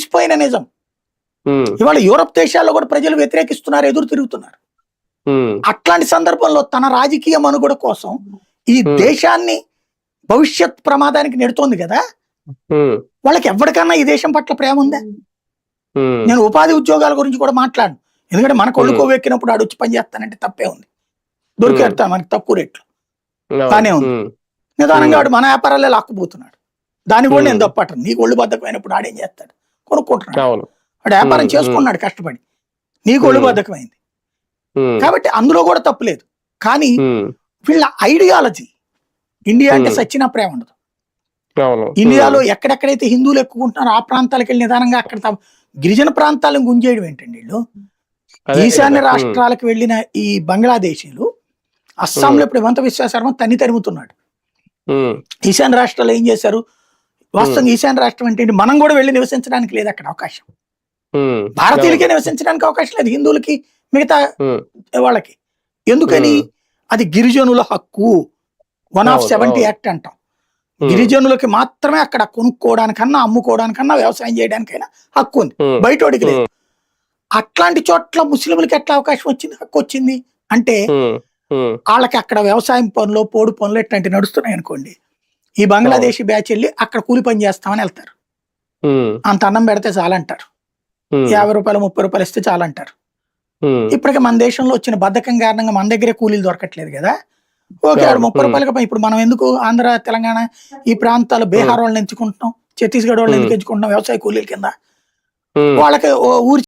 తెలిసిపోయిన నిజం. ఇవాళ యూరప్ దేశాల్లో కూడా ప్రజలు వ్యతిరేకిస్తున్నారు ఎదురు తిరుగుతున్నారు. అట్లాంటి సందర్భంలో తన రాజకీయ మనుగడ కోసం ఈ. దేశాన్ని భవిష్యత్ ప్రమాదానికి నెడుతోంది కదా? వాళ్ళకి ఎవరికన్నా ఈ దేశం పట్ల ప్రేమ ఉందా? నేను ఉపాధి ఉద్యోగాల గురించి కూడా మాట్లాడను. ఎందుకంటే మన కొళ్ళు Hmm. కొవ్వెక్కినప్పుడు ఆడు వచ్చి పని చేస్తానంటే తప్పే ఉంది. దొరికేస్తాను మనకి తక్కువ రేట్లు. బానే ఉంది. నిదానంగా. ఆడు మన వ్యాపారాలే లాక్కుపోతున్నాడు. దాన్ని కూడా నేను. తప్పటను నీకు ఒళ్ళు బద్దకమైనప్పుడు ఆడేం చేస్తాడు? కొనుక్కుంటున్నాడు. వాడు వ్యాపారం. చేసుకున్నాడు కష్టపడి. నీకు ఒళ్ళు. బద్దకమైంది కాబట్టి అందులో కూడా తప్పులేదు కానీ వీళ్ళ ఐడియాలజీ ఇండియా అంటే. సచ్చిన ప్రేమ ఉండదు. ఇండియాలో ఎక్కడెక్కడైతే హిందువులు ఎక్కుకుంటున్నారో ఆ ప్రాంతాలకు వెళ్ళి నిదానంగా అక్కడ గిరిజన ప్రాంతాలను గుంజేయడం ఏంటండి వీళ్ళు? ఈశాన్య రాష్ట్రాలకు వెళ్ళిన ఈ బంగ్లాదేశీయులు అస్సాంలో ఇప్పుడు హిమంత విశ్వాసర్మ తన్ని తరుముతున్నాడు. ఈశాన్య రాష్ట్రాలు ఏం చేశారు? వాస్తవంగా ఈశాన్య రాష్ట్రం అంటే? మనం కూడా వెళ్ళి నివసించడానికి లేదు అక్కడ అవకాశం. భారతీయులకే నివసించడానికి అవకాశం లేదు హిందువులకి మిగతా వాళ్ళకి. ఎందుకని. అది గిరిజనుల హక్కు. One of seventy. యాక్ట్ అంటాం. గిరిజనులకి మాత్రమే అక్కడ కొనుక్కోవడానికన్నా అమ్ముకోవడానికన్నా వ్యవసాయం చేయడానికైనా హక్కు ఉంది. బయటోడికి లేదు. అట్లాంటి చోట్ల ముస్లింలకి ఎట్లా అవకాశం వచ్చింది? హక్కు వచ్చింది. అంటే వాళ్ళకి అక్కడ వ్యవసాయం పనులు పోడు పనులు ఇట్లాంటివి నడుస్తున్నాయి అనుకోండి. ఈ బంగ్లాదేశీ బ్యాచ్ వెళ్ళి అక్కడ కూలి పని చేస్తామని వెళ్తారు. అంత అన్నం పెడితే చాలంటారు. యాభై రూపాయలు ముప్పై రూపాయలు ఇస్తే చాలంటారు. ఇప్పటికే మన దేశంలో వచ్చిన బద్ధకం కారణంగా మన దగ్గరే కూలీలు దొరకట్లేదు కదా. ఓకే ఆడు. ముప్పై. రూపాయలకి ఇప్పుడు మనం ఎందుకు ఆంధ్ర తెలంగాణ ఈ ప్రాంతాలు బీహార్ వాళ్ళని ఎంచుకుంటున్నాం? ఛత్తీస్గఢ్ వాళ్ళని ఎందుకు. ఎంచుకుంటున్నాం? వ్యవసాయ కూలీల కింద. వాళ్ళకి ఊరి